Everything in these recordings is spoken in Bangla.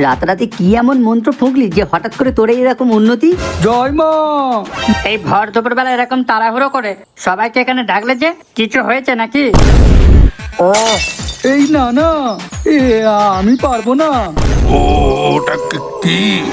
রাতারাতি কি এমন মন্ত্র ফুঁকলি যে হঠাৎ করে তোরে এরকম উন্নতি? জয় মা। এই ভর দুপুর বেলা এরকম তাড়াহুড়ো করে সবাইকে এখানে ডাকলে যে কিছু হয়েছে নাকি? ও এই না না এ আমি পারব না। ও ওটা কি-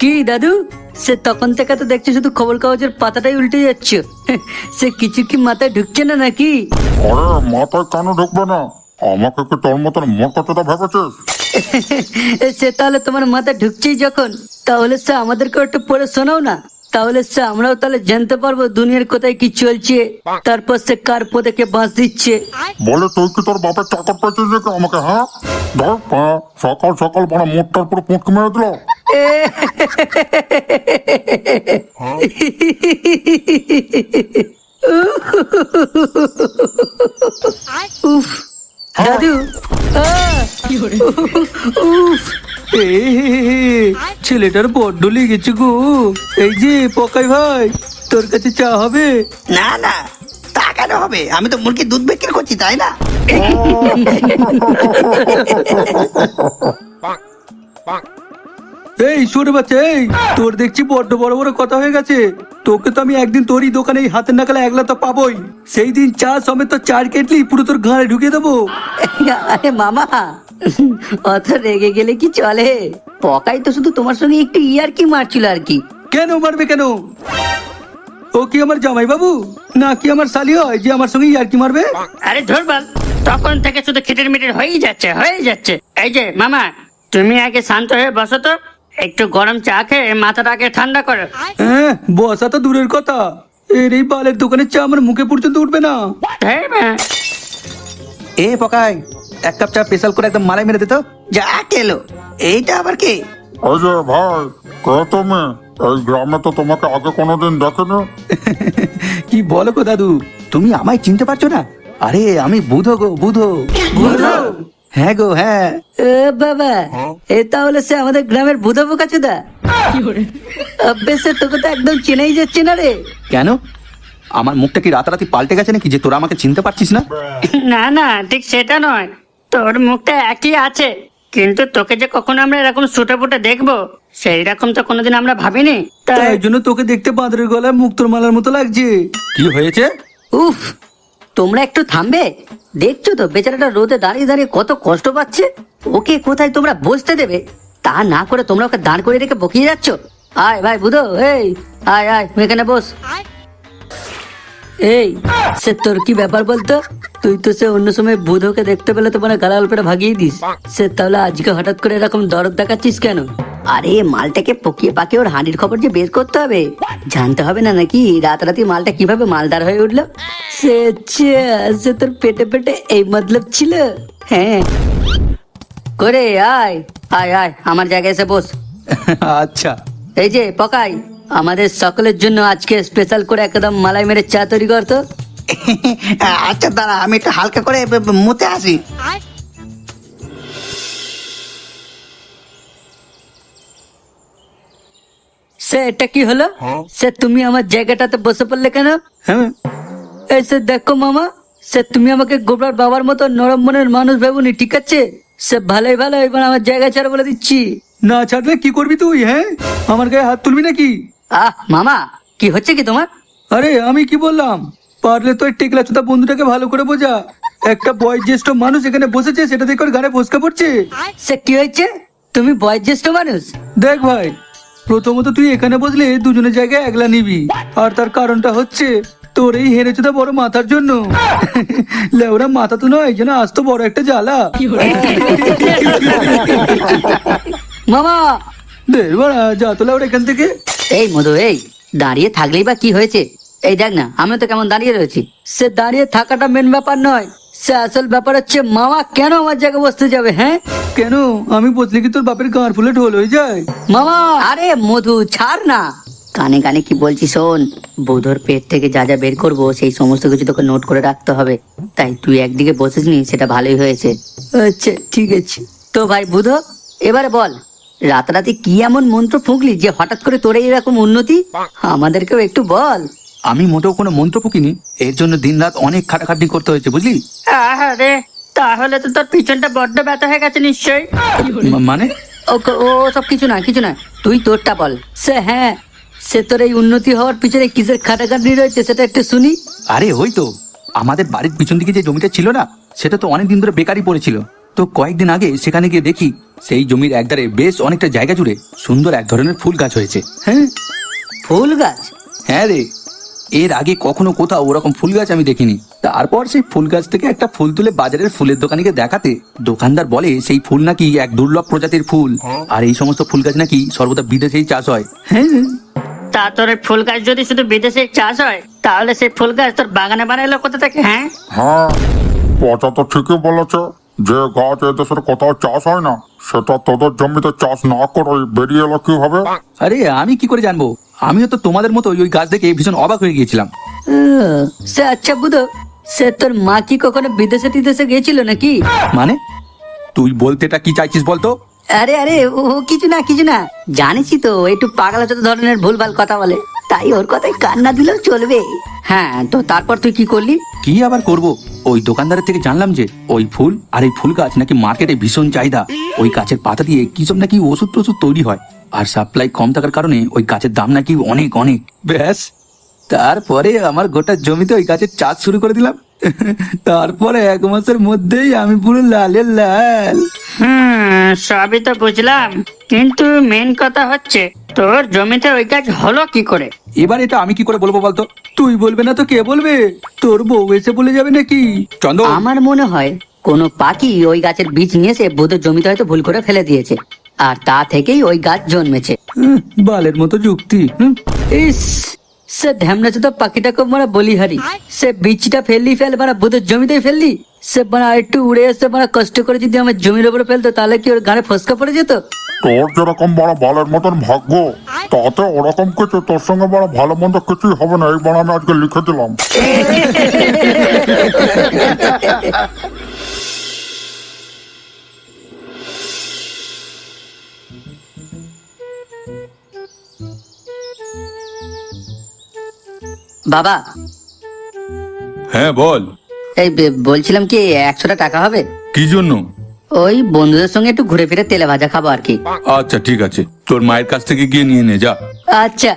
কি দাদু? সে তখন থেকে তো দেখছি শুধু খবর কাগজের পাতাটাই উল্টে যাচ্ছ। সে কিছু কি মাথায় ঢুকছে না নাকি? আরে মাথায় কেন ঢুকবে না? আমাকে কি তোর মতন মোটকটা ভেবেছিস সে তাহলে তোমার মাথায় ঢুকছেই যখন। তাহলে সে আমাদেরকে একটু পড়ে শোনাও না। তাহলে সে আমরাও তাহলে জানতে পারব দুনিয়ার কোথায় কি চলছে। তারপর সে কার পদে কে বাঁশ দিচ্ছে। বলে তুই কি তোর বাপের চাকর পেয়েছিস আমাকে হ্যাঁ? ধর হ্যাঁ, সকাল সকাল বড় মোটটার পুরো পুঁটকে মেরে দিল। উফ দাদু। উফ ছেলেটার বড্ড লেগেছে গো। এই যে পকাই ভাই তোর কাছে চা হবে? না না তা কেন হবে? আমি তো মুরগির দুধ বিক্রি করছি তাই না? এই সরে বাচ্চা এই তোর দেখছি বড্ড বড় বড় কথা হয়ে গেছে। তোকে তো আমি একদিন তোরই দোকানে এই হাতের নাকালে একলা তো পাবোই। সেই দিন চা সমেত তো চার কেটলি পুরো তোর ঘাড়ে ঢুকিয়ে দেবো। আরে মামা অত রেগে গেলে কি চলে? পকাই তো শুধু তোমার সঙ্গে একটু ইয়ার কি মারছিল আর কি। কেন মারবে কেন? ও কি আমার জামাই বাবু না কি আমার শালি হয় যে আমার সঙ্গে ইয়ার্কি মারবে? আরে ধরবাল তখন থেকে শুধু খিটির মিটির হয়েই যাচ্ছে হয়ে যাচ্ছে। এই যে মামা তুমি আগে শান্ত হয়ে বসো তো। একটু গরম চা খেয়ে মাথাটা আগে ঠান্ডা করো। হ্যাঁ বসা তো দূরের কথা। এর এই বালের দোকানের চা আমার মুখে পর্যন্ত উঠবে না। মা। এ পকাই এক কাপ চা স্পেশাল করে একদম মালাই মেরে দিত যা কেলো এইটা আবার কি? যে ভাই কে তুমি? এই গ্রামে তো তোমাকে আগে কোনোদিন দেখেনি। কি বলো গো দাদু তুমি আমায় চিনতে পারছ না? আরে আমি বুধো গো বুধো। বুধো? হ্যাঁ গো হ্যাঁ। বাবা এ তাহলে সে আমাদের গ্রামের বুধা বোকা চোদা? আব্বে তোকে তো একদম চেনাই যাচ্ছে না রে। কেন? আমার মুখটা কি রাতারাতি পাল্টে গেছে নাকি যে তোরা আমাকে চিনতে পারছিস না? না না ঠিক সেটা নয়। তোর মুখটা একই আছে। কিন্তু তোকে যে কখনো আমরা এরকম ছুটে ফুটে দেখব সেই রকম তো কোনোদিন আমরা ভাবিনি। তাই তাই জন্য তোকে দেখতে বাঁদরের গলায় মুক্তোর মালার মতো লাগছে। কি হয়েছে? উফ তোমরা একটু থামবে? দেখছ তো, বেচারাটা রোদে দাঁড়িয়ে দাঁড়িয়ে কত কষ্ট পাচ্ছে? ওকে কোথায় তোমরা বসতে দেবে? তা না করে তোমরা ওকে দাঁড় করে রেখে বকিয়ে যাচ্ছ? আয়, ভাই, বুধো, এই, আয় আয় এখানে বস। এই, সে তোর কি ব্যাপার বলতো? তুই তো সে অন্য সময় বুধোকে দেখতে পেলে তো মানে গালাল করে ভাগিয়ে দিস। সে তাহলে আজকে হঠাৎ করে এরকম দরদ দেখাচ্ছিস কেন? আরে মালটাকে পকিয়ে পাকে ওর হাঁড়ির খবর যে বের করতে হবে। জানতে হবে না নাকি রাতারাতি মালটা কীভাবে মালদার হয়ে উঠল? সে সে তোর পেটে পেটে এই মতলব ছিল। হ্যাঁ। করে আয় আয় আয় আমার জায়গায় এসে বস। আচ্ছা। এই যে পকাই আমাদের সকলের জন্য আজকে স্পেশাল করে একদম মালাই মেরে চা তৈরি করতো আচ্ছা দাঁড়া আমি একটু হালকা করে মুতে আসি। সে এটা কি হলো? সে তুমি আমার জায়গাটাতে বসে পড়লে কেন? হ্যাঁ। এই সে দেখো মামা সে তুমি আমাকে গোবরার বাবার মতো নরম মনের মানুষ ভেবুনি ঠিক আছে? সে ভালোই ভালো এবার আমার জায়গা ছাড়া বলে দিচ্ছি। না ছাড়লে কি করবি তুই হ্যাঁ? আমার গায়ে হাত তুলবি নাকি? আহ মামা কি হচ্ছে কি তোমার? আরে আমি কি বললাম? পারলে তো টেকলা চোদা বন্ধুটাকে ভালো করে বোঝা। একটা বয়োজ্যেষ্ঠ মানুষ এখানে বসেছে সেটা দেখে ওর গানে ফসকা পড়ছে। সে কি হয়েছে? তুমি বয়োজ্যেষ্ঠ মানুষ? দেখ ভাই প্রথমত তুই এখানে বসলে দুজনের জায়গায় একলা নিবি। আর তার কারণটা হচ্ছে তোর এই হেরে চোদা বড় মাথার জন্য। লেওরা মাথা তো নয় যেন আজ তো বড় একটা জ্বালা। মামা! দের বাড়া যা তো লেওরা এখান থেকে। এই মধু এই দাঁড়িয়ে থাকলেই বা কি হয়েছে? এই দেখ না আমি তো কেমন দাঁড়িয়ে রয়েছি। সে দাঁড়িয়ে থাকাটা মেন ব্যাপার নয়। সে আসল ব্যাপার হচ্ছে মামা কেন আমার জায়গায় বসতে যাবে হ্যাঁ? কেন? আমি বসলে কি তোর বাপের গাঁর ফুলে ঢোল হয়ে যায়? মামা! আরে মধু ছাড় না। কানে কানে কি বলছি শোন বুধোর পেট থেকে যা যা বের করব সেই সমস্ত কিছু তোকে নোট করে রাখতে হবে। তাই তুই একদিকে বসিস নি সেটা ভালোই হয়েছে। আচ্ছা ঠিক আছে। তো ভাই বুধো এবারে বল রাতারাতি কি এমন মন্ত্র ফুঁকলি যে হঠাৎ করে তোরে এরকম উন্নতি? আমাদেরকেও একটু বল। আমি মোটেও কোনো মন্ত্র ফুকিনি এর জন্য দিনরাত অনেক খাটাখাটি করতে হয়েছে বুঝলি? আহারে তাহলে তো তোর পিছনটা বড্ড ব্যথা হয়ে গেছে নিশ্চয়ই। মানে? ও ও সব কিছু না কিছু না তুই তোরটা বল। সে হ্যাঁ সে তোর এই উন্নতি হওয়ার পিছনে কিসের খাটাখাটি রয়েছে সেটা একটু শুনি। আরে ওই তো। আমাদের বাড়ির পিছন দিকে যে জমিটা ছিল না সেটা তো অনেক দিন ধরে বেকারই পড়েছিল। তো কয়েকদিন আগে সেখানে গিয়ে দেখি সেই জমির একধারে বেশ অনেকটা জায়গা জুড়ে সুন্দর এক ধরনের ফুল গাছ হয়েছে। হ্যাঁ? ফুল গাছ? হ্যাঁ রে। এর আগে কখনো কোথাও ওরকম ফুল গাছ আমি দেখিনি। তারপর সেই ফুল গাছ থেকে একটা ফুল তুলে বাজারের ফুলের দোকানিকে দেখাতে দোকানদার বলে সেই ফুল নাকি এক দুর্লভ প্রজাতির ফুল। আর এই সমস্ত ফুল গাছ নাকি সর্বদা বিদেশেই চাষ হয়। হ্যাঁ। তা তোর ফুল গাছ যদি শুধু বিদেশে চাষ হয় তাহলে সেই ফুল গাছ তোর বাগানে বানাইলো কোথা থেকে হ্যাঁ? হ্যাঁ পচা তো ঠিকই বলেছে। যে গাছ এদেশের কোথাও চাষ হয় না সেটা তোদের জমিতে চাষ না করে বেরিয়ে এলো কীভাবে? আরে আমি কি করে জানব? আমিও তো তোমাদের মতো ওই গাছ দেখে ভীষণ অবাক হয়ে গিয়েছিলাম। সে আচ্ছা বুধো সে তোর মা কি কখনো বিদেশে টিদেশে গেছিল নাকি? মানে? তুই বলতে এটা কি চাইছিস বলতো? আরে আরে ও কিছু না কিছু না। জানিসই তো একটু পাগলা যত ধরনের ভুলভাল কথা বলে। তাই ওর কথায় কান্না দিলেও চলবে। হ্যাঁ তো তারপর তুই কি করলি? কি আবার করব? ওই দোকানদারের থেকে জানলাম যে ওই ফুল আর এই ফুল গাছ নাকি মার্কেটে ভীষণ চাহিদা। ওই গাছের পাতা দিয়ে কি সব নাকি ওষুধ টষুধ তৈরি হয়। আর সাপ্লাই কম থাকার কারণে ওই গাছের দাম নাকি অনেক অনেক। ব্যাস। তারপরে আমার গোটা জমিতে ওই গাছের চাষ শুরু করে দিলাম। তারপরে এক মাসের মধ্যেই আমি পুরো লালে লাল। হুম সবই তো বুঝলাম। কিন্তু মেন কথা হচ্ছে তোর জমিতে ওই গাছ হলো কি করে? এবার এটা আমি কি করে বলব বলতো? তুই বলবে না তো কে বলবে? তোর বউ এসে বলে যাবে নাকি? চন্দ আমার মনে হয় কোনো পাখি ওই গাছের বীজ নিয়ে এসে বুধের জমিতে হয়তো ভুল করে ফেলে দিয়েছে। আর তা থেকেই ওই গাছ জন্মেছে। হুম, বালের মতো যুক্তি হুম। ইস সে ঢ্যামনা তো পাখিটাকে মারা বলিহারি। সে বীজটা ফেললি ফেল মারা বুধের জমিতেই ফেললি। সে মানে একটু উড়ে এসে মানে কষ্ট করে যদি আমার জমির উপরে ফেলতো তাহলে কি ওর গানে ফসকা পড়ে যেত? তোর যেরকম বড় বালের মতন ভাগ্য তাতে ওরকম কিছু তোর সঙ্গে বড় ভালো মন্দ কিছুই হবে না এই বড় আমি আজকে লিখে দিলাম। বাবা। হ্যাঁ বল। এই বে- বলছিলাম কি একশোটা টাকা হবে? কি জন্য? ওই বন্ধুদের সঙ্গে একটু ঘুরে ফিরে তেলে ভাজা খাব আর কি। আচ্ছা ঠিক আছে। তোর মায়ের কাছ থেকে গিয়ে নিয়ে নে যা। আচ্ছা।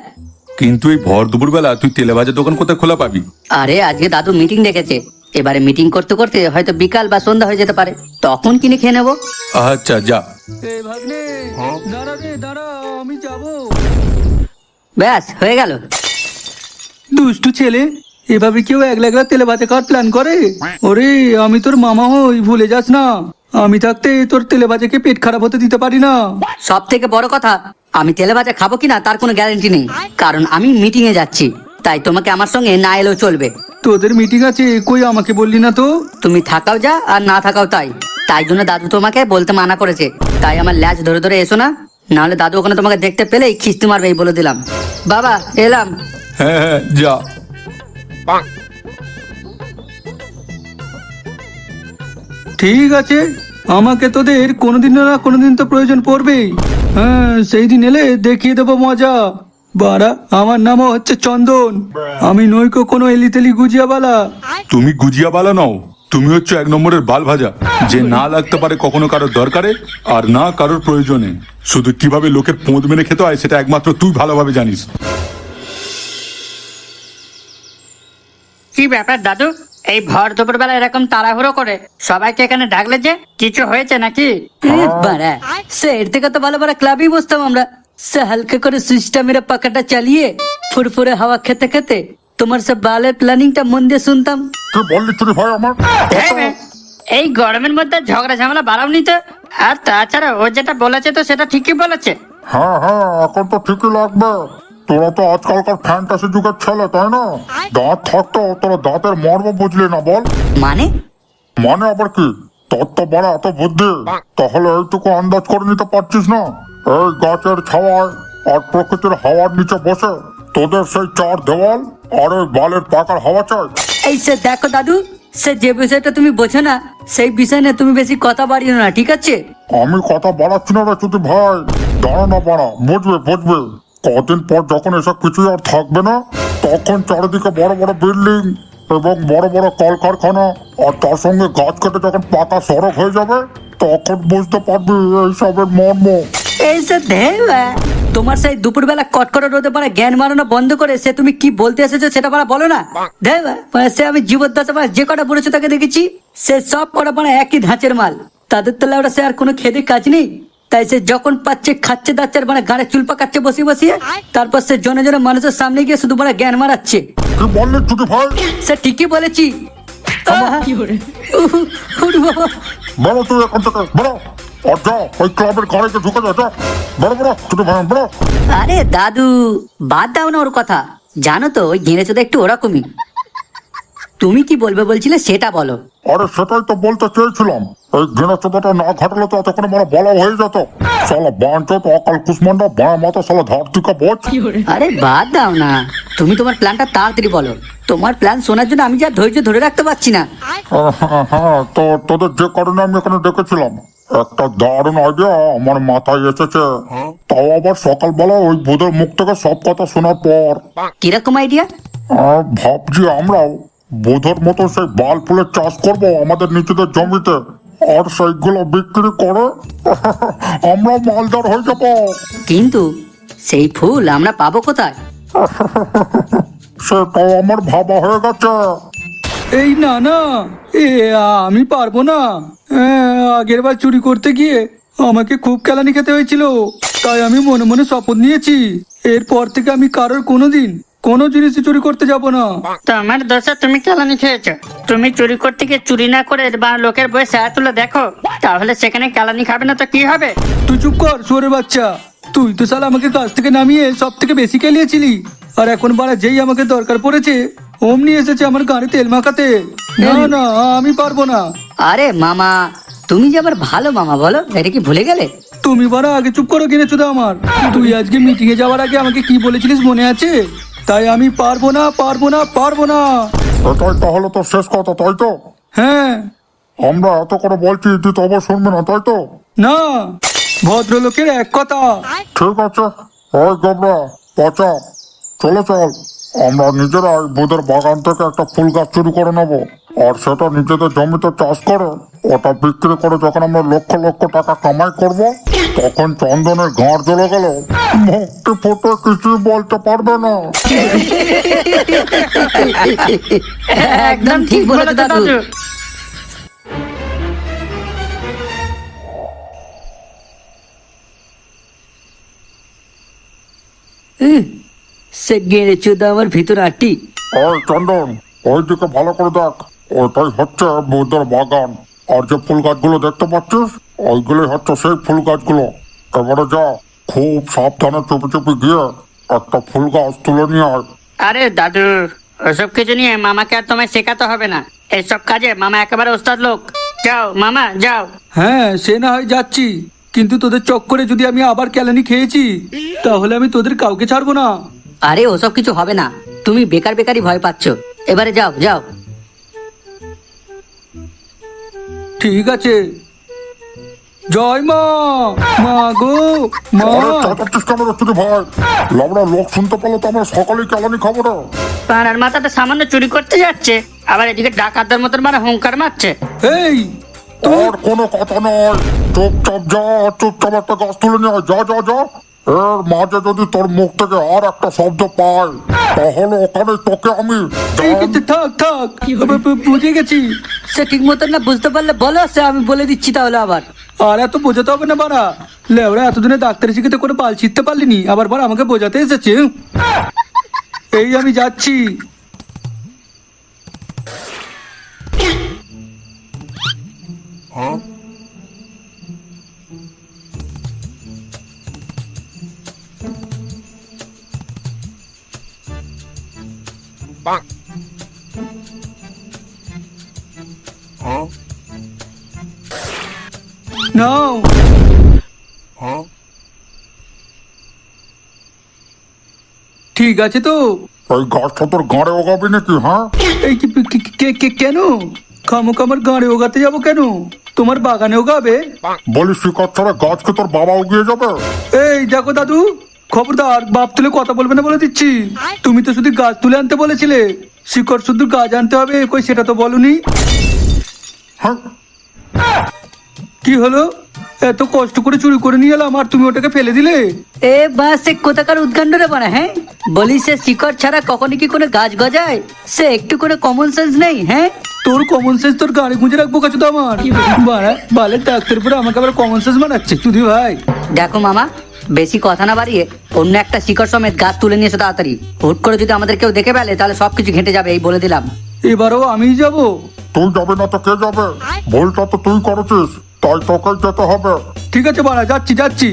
কিন্তু এই ভর দুপুরবেলা তুই তেলে ভাজা দোকান কোথায় খোলা পাবি? আরে আজকে দাদু মিটিং ডেকেছে এবারে মিটিং করতে করতে হয়তো বিকাল বা সন্ধ্যা হয়ে যেতে পারে। তখন কিনে খেয়ে নেব। আচ্ছা যা। এ ভাগ্নে দাঁড়া রে দাঁড়া আমি যাব। ব্যাস হয়ে গেল। দুষ্টু ছেলে এভাবে কেউ একলা একলা তেলে ভাতে খাওয়ার প্ল্যান করে? ওরে আমি তোর মামা হই ভুলে যাস না। আমি থাকতে তোর তেলে ভাজাকে পেট খারাপ হতে দিতে পারি না। সব থেকে বড় কথা আমি তেলে ভাজা খাব কিনা তার কোনো গ্যারান্টি নেই। কারণ আমি মিটিং এ যাচ্ছি তাই তোমাকে আমার সঙ্গে না এলেও চলবে। তোদের মিটিং আছে কই আমাকে বললি না তো? তুমি থাকাও যা আর না থাকাও তাই। তাই জন্য দাদু তোমাকে বলতে মানা করেছে। তাই আমার ল্যাজ ধরে ধরে এসো না নাহলে দাদু ওখানে তোমাকে দেখতে পেলেই খিস্তি মারবে এই বলে দিলাম। বাবা এলাম। হ্যাঁ হ্যাঁ যা ঠিক আছে আমাকে তোদের কোনোদিন না কোনোদিন তো প্রয়োজন পড়বেই। হ্যাঁ সেই দিন এলে দেখিয়ে দেবো মজা। বাড়া আমার নামও হচ্ছে চন্দন। আমি নইকো কোনো এলিতেলি গুজিয়াবালা। তুমি গুজিয়া বালা নাও তুমি হচ্ছে এক নম্বরের বাল ভাজা। যে না লাগতে পারে কখনো কারোর দরকারে আর না কারোর প্রয়োজনে। শুধু কীভাবে লোকের পোঁদ মেনে খেতে হয় সেটা একমাত্র তুই ভালোভাবে জানিস। কি ব্যাপার দাদু? এই ভর দুপুর বেলা এরকম তাড়াহুড়ো করে সবাইকে এখানে ডাকলে যে কিছু হয়েছে নাকি? বাড়া, সে এর থেকে তো ভালো ভালো ক্লাবেই বসতাম আমরা। সে হালকা করে সুইচটা মেরে পাখাটা চালিয়ে ফুরফুরে হাওয়া খেতে খেতে তোমার সব বালের প্ল্যানিংটা মন দিয়ে শুনতাম। বললি ভাই আমার? এই এই গরমের মধ্যে ঝগড়া ঝামেলা বাড়াওনি তো। আর তাছাড়া ও যেটা বলেছে তো সেটা ঠিকই বলেছে। হ্যাঁ হ্যাঁ এখন তো ঠিকই লাগবে। তোরা তো আজকালকার ফ্যান্টাসি যুগের ছেলে তাই না? দাঁত থাকতো তোরা দাঁতের মর্ম বুঝলি না বল। মানে? মানে আবার কি? তোর তো বড় এত বুদ্ধি। তাহলে এইটুকু আন্দাজ করে নিতে পারছিস না? এই গাছের ছাওয়ায় আর প্রকৃতির হাওয়ার নিচে বসে তোদের সেই চার দেওয়াল আর ওই বালের পাকার হাওয়া চাই। এই সে দেখো দাদু সে যে বিষয়টা তুমি বোঝো না সেই বিষয় নিয়ে তুমি বেশি কথা বাড়িও না ঠিক আছে? আমি কথা বাড়াচ্ছি না রে চুতি ভাই। দাঁড়া না পারা বুঝবে বুঝবে। কদিন পর যখন এসব কিছুই আর থাকবে না, তখন চারিদিকে বড় বড় বিল্ডিং এবং বড় বড় কলকারখানা, আর তার সঙ্গে গাছ কেটে যখন পাকা সড়ক হয়ে যাবে, তখন বুঝতে পারবি এইসবের মর্ম। এই সে দেবা তোমার সেই দুপুরবেলা কটকট রোদে পারে জ্ঞান মারানো বন্ধ করে সে তুমি কি বলতে এসেছ সেটা পারা বলো না। সে আমি জীবদ্দশা মানে যে কটা পড়েছে তাকে দেখেছি, সে সব কটা মানে একই ধাঁচের মাল। তাদের তো ওরা সে আর কোনো খেতে কাজ নেই। তাই সে যখন পাচ্ছে খাচ্ছে দাচ্ছে মানে গাড়ে চুল পাকাচ্ছে বসিয়ে বসিয়ে তারপর সে জনে জনে মানুষের সামনে গিয়ে শুধু মানে জ্ঞান মারাচ্ছে। সে ঠিকই বলেছি। বাবা। তুই এখান থেকে আর দাদু বাদ দাও না ওর কথা। জানো তো ওই চোদা একটু ওরকমই। তুমি কি বলবে বলছিলে সেটা বলো। আরে সেটাই তো বলতে চেয়েছিলাম। এই ঘৃণা না ঘাটলে তো এতক্ষণ মানে বলা হয়ে যেত। সালা বাঞ্চ তো অকাল কুসমান্ডা বাঁ ধারতিকা বোঝ আরে বাদ দাও না। তুমি তোমার প্ল্যানটা তাড়াতাড়ি বলো। তোমার প্ল্যান শোনার জন্য আমি যা ধৈর্য ধরে রাখতে পারছি না। হ্যাঁ, তো তোদের যে কারণে আমি এখানে ডেকেছিলাম। একটা দারুণ আইডিয়া আমার মাথায় এসেছে। তাও আবার সকালবেলা ওই বুধের মুখ থেকে সব কথা শোনার পর। কীরকম আইডিয়া ভাবছি আমরাও। বুধের মতো সেই বাল ফুলের চাষ করব আমাদের নিজেদের জমিতে। আর সেইগুলো বিক্রি করে আমরা মালদার হয়ে যাব। কিন্তু সেই ফুল আমরা পাবো কোথায়? সেটাও আমার ভাবা হয়ে গেছে। এই না না এ আমি পারব না। আগের বার চুরি করতে গিয়ে আমাকে খুব কেলানি খেতে হয়েছিল তাই আমি মনে মনে শপথ নিয়েছি। এরপর থেকে আমি কারোর কোনোদিন কোনো জিনিসই চুরি করতে যাব না। তোমার দোষে তুমি কেলানি খেয়েছো। তুমি চুরি করতে গিয়ে চুরি না করে বা লোকের বয়ে সায়া তুলে দেখো তাহলে সেখানে কেলানি খাবে না তো কি হবে? তুই চুপ কর সোরের বাচ্চা। তুই তো সাল আমাকে কাজ থেকে নামিয়ে সব থেকে বেশি কেলিয়েছিলি। আর এখন বাড়া যেই আমাকে দরকার পড়েছে অমনি এসেছে আমার গাড়ি তেল মাখাতে। না না আমি পারব না। আরে মামা তুমি যে আবার ভালো মামা বলো এটা কি ভুলে গেলে? তুমি বারা আগে চুপ করো কিনেছো তো আমার। তুই আজকে মিটিং এ যাওয়ার আগে আমাকে কি বলেছিলিস মনে আছে? তাই আমি পারব না পারব না পারব না। এটাই তাহলে তো শেষ কথা তাই তো? হ্যাঁ। আমরা এত করে বলছি তুই তো আবার শুনবি না তাই তো? না ভদ্রলোকের এক কথা। ঠিক আছে। ওই গোবরা পচা। চলো চল। আমরা নিজেরাই বুধের বাগান থেকে একটা ফুল গাছ চুরি করে নেব। আর সেটা নিজেদের জমিতে চাষ করে ওটা বিক্রি করে যখন আমরা লক্ষ লক্ষ টাকা কামাই করব তখন চন্দনের ঘর জ্বলে গেল। মুক্তি ফুটে কিছুই বলতে পারবে না। একদম ঠিক বলেছ দাদু। সে গেড়ে চোদা আমার ভিতর আটি ওই চন্দন ওই দিকে ভালো করে দেখ। ওইটাই হচ্ছে বুধের বাগান। আর যে ফুল গাছগুলো দেখতে পাচ্ছিস ওইগুলোই হচ্ছে সেই ফুল গাছগুলো। এবারে যা খুব সাবধানে চুপি চুপি গিয়ে একটা ফুল গাছ তুলে নিয়ে আয়। আরে দাদু ওসব কিছু নিয়ে মামাকে আর তোমায় শেখাতে হবে না। এইসব কাজে মামা একেবারে ওস্তাদ লোক। যাও মামা যাও। হ্যাঁ সে না হয় যাচ্ছি। কিন্তু তোদের চক্করে যদি আমি আবার কেলানি খেয়েছি তাহলে আমি তোদের কাউকে ছাড়বো না। আরে ওসব কিছু হবে না। তুমি বেকার বেকারই ভয় পাচ্ছ। এবারে যাও যাও। ঠিক আছে। জয় মা মা গো মা। ভাই? লাবড়া লোক শুনতে পেলে তো আমরা সকালে কেমনই খবর পাড়ার মাথাটা সামান্য চুরি করতে যাচ্ছে আবার এদিকে ডাকাতদের মতন মানে হুঙ্কার মারছে। এই তোর কোনো কথা নয়। চুপচাপ যা চুপচাপ একটা গাছ তুলে নিয়ে। যা যা যা। এর মাঝে যদি তোর মুখ থেকে আর একটা শব্দ পাই তাহলে ওখানে তোকে আমি থাক থাক। বু- বু- বুঝে গেছি। সে ঠিক মতন না বুঝতে পারলে বলো সে আমি বলে দিচ্ছি তাহলে আবার। আর এত বোঝাতে হবে না বাড়া। লেওরা এতদিনে ডাক্তারি শিখে তো কোনো পাল ছিটতে পারলিনি আবার বার আমাকে বোঝাতে এসেছে। এই আমি যাচ্ছি। নাও ঠিক আছে তো। এই গাছটা তোর গাঁড়ে ওগাবি নাকি হ্যাঁ? এই কি- কি- কি- কে- কে- কেন? খামো কামার গাঁড়ে ওগাতে যাব কেন? তোমার বাগানে ওগাবে? বলিস শিকার ছাড়া গাছকে তোর বাবা উগিয়ে যাবে? এই দেখো দাদু খবরদার বাপ তুলে কথা বলবে না বলে দিচ্ছি। তুমি তো শুধু গাছ তুলে আনতে বলেছিলে। শিকড় শুধু গাছ আনতে হবে কই সেটা তো বলনি। হ্যাঁ। কি হলো? এত কষ্ট করে চুরি করে নিয়ে এলাম আর তুমি ওটাকে ফেলে দিলে? এ বা সে কোথাকার উদ্কাণ্ড রে বানা হ্যাঁ? বলি সে শিকড় ছাড়া কখনই কি কোনো গাছ গজায়? সে একটু করে কমন সেন্স নেই হ্যাঁ? তোর কমন সেন্স তোর গাড়ি গুঁজে রাখব কাছে তো আমার। বাড়া বালের ডাক্তার পরে আমাকে আবার কমন সেন্স বানাচ্ছে চুদি ভাই। দেখো মামা বেশি কথা না বাড়িয়ে অন্য একটা শিকড় সমেত গাছ তুলে নিয়ে এসো তাড়াতাড়ি। হুট করে যদি আমাদের কেউ দেখে ফেলে তাহলে সবকিছু ঘেঁটে যাবে এই বলে দিলাম। এবারও আমিই যাব? তুই যাবে না তো কে যাবে? ভুলটা তো তুই করেছিস তাই তোকেই যেতে হবে। ঠিক আছে বাড়া যাচ্ছি যাচ্ছি।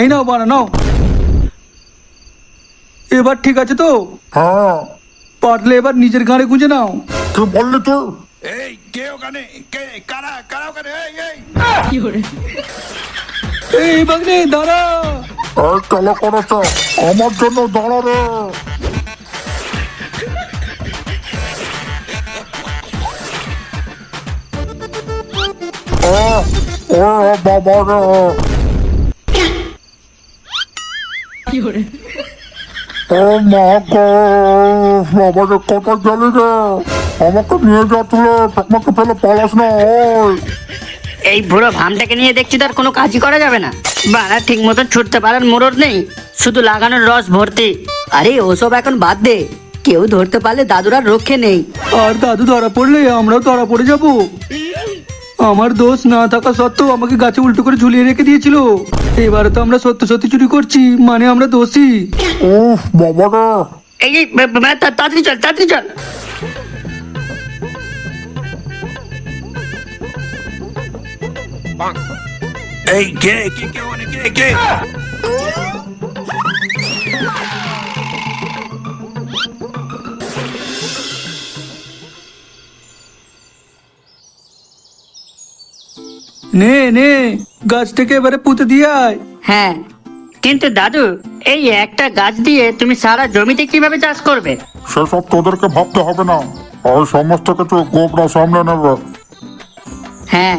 এই নাও বাড়া নাও। এবার ঠিক আছে তো? হ্যাঁ। পারলে এবার নিজের গাড়ি গুঁজে নাও। কি বললি তো? এই কে ওখানে? কে? কারা? কারা ওখানে? এই এই। এই বাগনে দাঁড়া। এই কেলো করেছে আমার জন্য দাঁড়া রে। ও বাবা রে। ও মা গো বাবা রে কোথায় রে আমাকে নিয়ে যা তুলে তোমাকে ফেলে পালাস না ওই এই বুড়ো ভামটাকে নিয়ে দেখছি তার কোনো কাজই করা যাবে না। বাড়া ঠিক মতো ছুটতে পারার মোড়র নেই শুধু লাগানোর রস ভর্তি। আরে ওসব এখন বাদ দে কেউ ধরতে পারলে দাদুর আর রক্ষে নেই। আর দাদু ধরা পড়লে আমরাও ধরা পড়ে যাব। আমার দোষ না থাকা সত্ত্বেও আমাকে গাছে উল্টো করে ঝুলিয়ে রেখে দিয়েছিল। এবারে তো আমরা সত্য সত্যি চুরি করছি মানে আমরা দোষী। ও বাবা রে এই এই, বে- বে- তা- তাড়াতাড়ি চল তাড়াতাড়ি চল। এই কে কে কে ওখানে কে কে? নে নে গাছ থেকে এবারে পুঁতে দিয়ে আয়। হ্যাঁ কিন্তু দাদু এই একটা গাছ দিয়ে তুমি সারা জমিতে কীভাবে চাষ করবে? সেসব তোদেরকে ভাবতে হবে না। ওই সমস্ত কিছু গোবরা সামনে নেবে। হ্যাঁ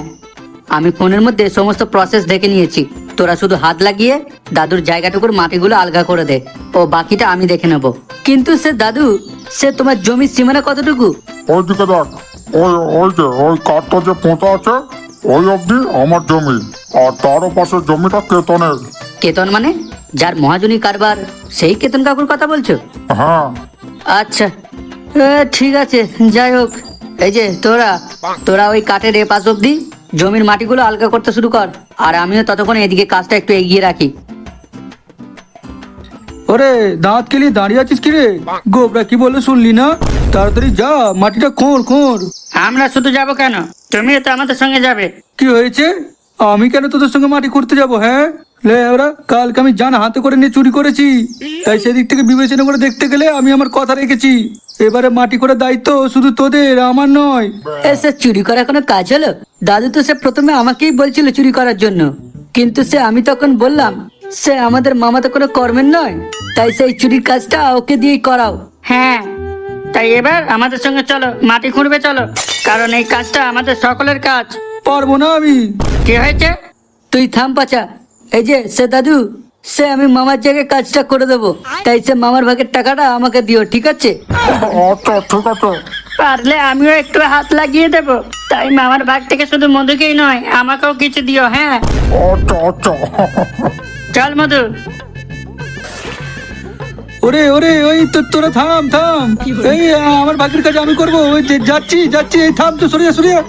আমি ফোনের মধ্যে সমস্ত প্রসেস দেখে নিয়েছি। তোরা শুধু হাত লাগিয়ে দাদুর জায়গাটুকুর মাটিগুলো আলগা করে দে। ও বাকিটা আমি দেখে নেব। কিন্তু সে দাদু সে তোমার জমির সীমানা কতটুকু? ওইদিকে দেখ ওই ওই যে ওই কাঠটা যে পোঁতা আছে ওই অবধি আমার জমি আর তারও পাশে জমিটা কেতনের। কেতন মানে? যার মহাজনী কারবার সেই কেতন কাকুর কথা বলছো? হ্যাঁ। আচ্ছা। এ, ঠিক আছে যাই হোক। এই যে তোরা তোরা ওই কাঠের এ পাশ অব্দি জমির মাটিগুলো আলগা করতে শুরু কর আর আমিও ততক্ষণ এদিকে কাজটা একটু এগিয়ে রাখি। ওরে দাঁত কেলিয়ে দাঁড়িয়ে আছিস কিরে গোবরা কি বলে শুনলি না? তাড়াতাড়ি যা মাটিটা খোঁড় খোঁড়। আমরা শুধু যাব কেন? তুমিও তো আমাদের সঙ্গে যাবে। কি হয়েছে? আমি কেন তোদের সঙ্গে মাটি করতে যাব হ্যাঁ? লে ওরা কালকে আমি জান হাতে করে নিয়ে চুরি করেছি। তাই সেদিক থেকে বিবেচনা করে দেখতে গেলে আমি আমার কথা রেখেছি। এবারে মাটি করার দায়িত্ব শুধু তোদের আমার নয়। এসে চুরি করা কোনো কাজ হলো? দাদু তো সে প্রথমে আমাকেই বলছিল চুরি করার জন্য। কিন্তু সে আমি তখন বললাম সে আমাদের মামা তো কোনো কর্মের নয়। তাই সেই চুরির কাজটা ওকে দিয়েই করাও। হ্যাঁ তাই এবার আমাদের সঙ্গে চলো মাটি খুঁড়বে চলো কারণ এই কাজটা আমাদের সকলের কাজ। পারব না আমি। কি হয়েছে? তুই থাম পাচা। এই যে সে দাদু সে আমি মামার জায়গায় কাজটা করে দেবো। তাই সে মামার ভাগের টাকাটা আমাকে দিও ঠিক আছে? আচ্ছা ঠিক আছে। পারলে আমিও একটু হাত লাগিয়ে দেব। তাই মামার ভাগ থেকে শুধু মধুকেই নয় আমাকেও কিছু দিও হ্যাঁ? আচ্ছা আচ্ছা। চল মধু ওরে ওরে ওই তো তোরা থাম থাম। এই আমার ভাগের কাজ আমি করব। ওই যে যাচ্ছি যাচ্ছি এই থাম তো সরিয়া সরিয়া।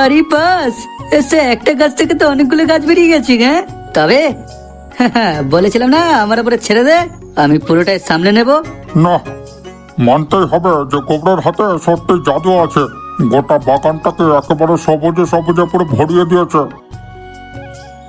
আরে বাস এসে একটা গাছ থেকে তো অনেকগুলো গাছ বেরিয়ে গেছে হ্যাঁ? তবে বলেছিলাম না আমার উপরে ছেড়ে দে আমি পুরোটাই সামলে নেব। না মানতেই হবে যে কোবরার হাতে সত্যি জাদু আছে। গোটা বাগানটাকে একেবারে সবুজে সবুজে পুরো ভরিয়ে দিয়েছে।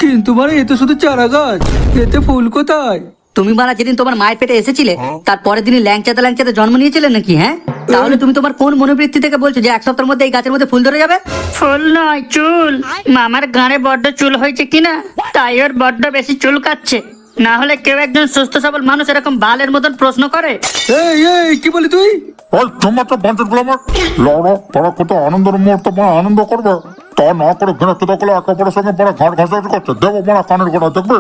কিন্তু মানে এ তো শুধু চারা গাছ এতে ফুল কোথায়? তুমি মারা যেদিন তোমার মায়ের পেটে এসেছিলে তারপরের দিনই ল্যাংচাতে ল্যাংচাতে জন্ম নিয়েছিলে নাকি হ্যাঁ? তাহলে তুমি তোমার কোন মনোবৃত্তি থেকে বলছো যে এক সপ্তাহের মধ্যে এই গাছের মধ্যে ফুল ধরে যাবে? ফুল নয় চুল। মামার গাঁড়ে বড্ড চুল হয়েছে কিনা? তাই ওর বড্ড বেশি চুল কাচ্ছে। না হলে কেউ একজন সুস্থ সবল মানুষ এরকম বালের মতন প্রশ্ন করে? এই এই কি বলি তুই? ওই তোমার তো পঞ্চাশ গ্রামের লড়ো পড়া কত আনন্দের মুহূর্ত মানে আনন্দ করবে। তা না করে ঘৃণা করে একে অপরের সঙ্গে পড়া ঘাট ঘাসাঘাসি করছে। দেবো মারা কানের গোড়া দেখবে?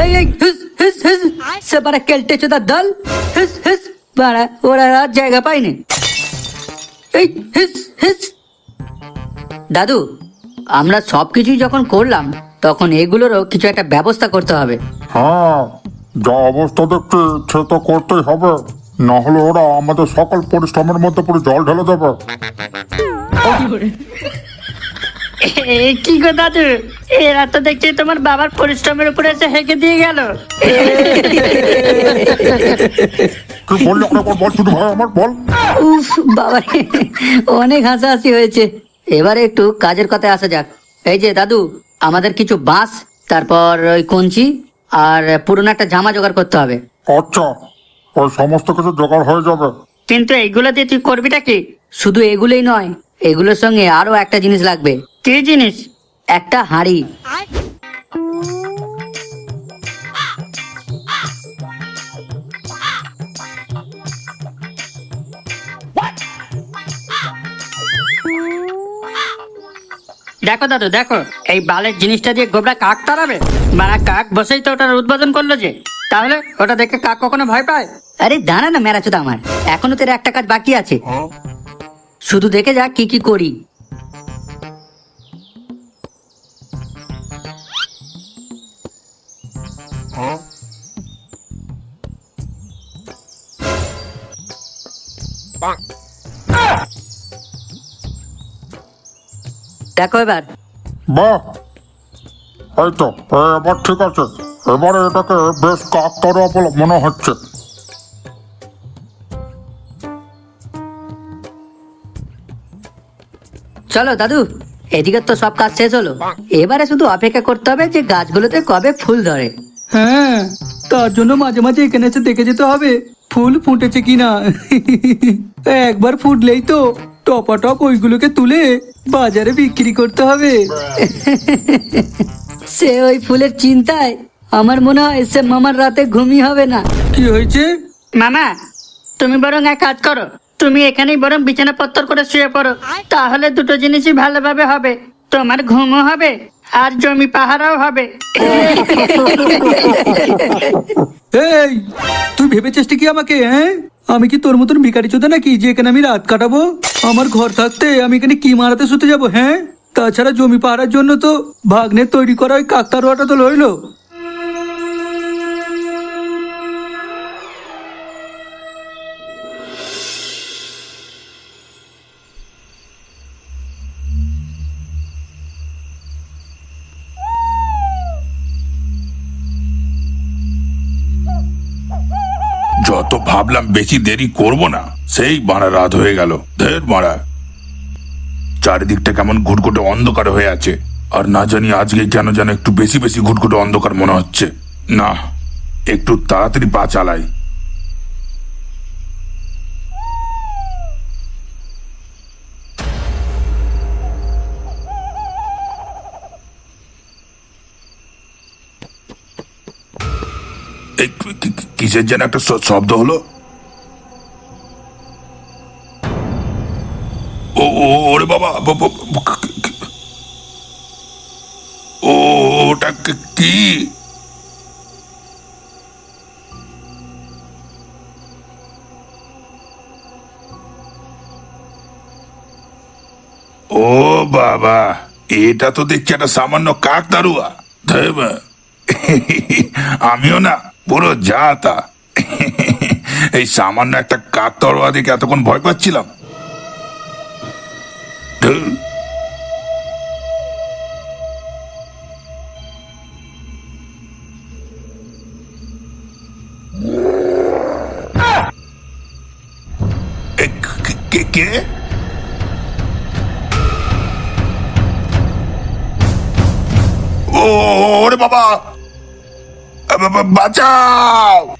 এই এই হিস হিস হিস। সে পারা কেলটে চোদার দল। হিস হিস। পারা ওরা আর জায়গা পায়নি। এই হিস হিস। দাদু আমরা সবকিছুই যখন করলাম তখন এগুলোরও কিছু একটা ব্যবস্থা করতে হবে। হ্যাঁ যা অবস্থা দেখছি সে তো করতেই হবে। না হলে ওরা আমাদের সকল পরিশ্রমের মধ্যে পুরো জল ঢেলে দেবে। কি গো দাদু? এরা তো দেখছি তোমার বাবার পরিশ্রমের উপরে এসে হেঁকে দিয়ে গেল। কি বল শুধু আমার বল। উফ বাবা অনেক হাসাহাসি হয়েছে। এবারে একটু কাজের কথায় আসা যাক। এই যে দাদু আমাদের কিছু বাঁশ তারপর ওই কঞ্চি আর পুরনো একটা জামা জোগাড় করতে হবে। আচ্ছা ওই সমস্ত কিছু জোগাড় হয়ে যাবে। কিন্তু এইগুলো দিয়ে তুই করবিটা কি? শুধু এগুলোই নয় এগুলোর সঙ্গে আরও একটা জিনিস লাগবে। কি জিনিস? একটা হাঁড়ি। দেখো দাদু দেখো এই বালের জিনিসটা দিয়ে গোবরা কাক তাড়াবে? মানে কাক বসেই তো ওটার উদ্বোধন করল যে। তাহলে ওটা দেখে কাক কখনো ভয় পায়? আরে দাঁড়া না মেরাচোদা আমার। এখনও তোর একটা কাজ বাকি আছে। শুধু দেখে যা কি কি করি। দেখো এবার। বাহ এই তো এবার ঠিক আছে। এবারে এটাকে বেশ কাক বলে মনে হচ্ছে। চলো দাদু এদিকে তো সব কাজ শেষ হলো। এবারে শুধু অপেক্ষা করতে হবে যে গাছগুলোতে কবে ফুল ধরে। হ্যাঁ তার জন্য মাঝে মাঝে এখানে এসে দেখে যেতে হবে। ফুল ফুটেছে কিনা? একবার ফুটলেই তো টপাটপ ওইগুলোকে তুলে বাজারে বিক্রি করতে হবে। সে ওই ফুলের চিন্তায় আমার মনে হয় সে মামার রাতে ঘুমই হবে না। কি হয়েছে? মামা তুমি বরং এক কাজ করো। তুমি এখানেই বরং বিছানা পত্তর করে শুয়ে পড়ো। তাহলে দুটো জিনিসই ভালোভাবে হবে। তোমার ঘুমও হবে আর জমি পাহারাও হবে। এই, তুই ভেবেছিস কি আমাকে হ্যাঁ? আমি কি তোর মতন ভিকারি চোদা নাকি, যে এখানে আমি রাত কাটাবো? আমার ঘর থাকতে আমি এখানে কি মারাতে শুতে যাব হ্যাঁ? তাছাড়া জমি পাহারার জন্য তো ভাগ্নে তৈরি করা ওই কাকতারুয়াটা তো লইলো ভাবলাম বেশি দেরি করব না। সেই বাড়া রাত হয়ে গেল। ধের মারা চারিদিকটা কেমন ঘুটঘুটে অন্ধকার হয়ে আছে। আর না জানি আজকে কেন যেন একটু বেশি বেশি ঘুটঘুটে অন্ধকার মনে হচ্ছে। না, একটু তাড়াতাড়ি পা চালাই। কিসের যেন একটা শব্দ হলো। ও ওরে বাবা ও, ওটা কি- ও বাবা, এটা তো দেখছি একটা সামান্য কাক দারুয়া। আমিও না। পুরো যা তা এই সামান্য একটা কাক তরোয়া দেখে এতক্ষণ ভয় পাচ্ছিলাম। কে ও ওরে বাবা, বাঁচাও!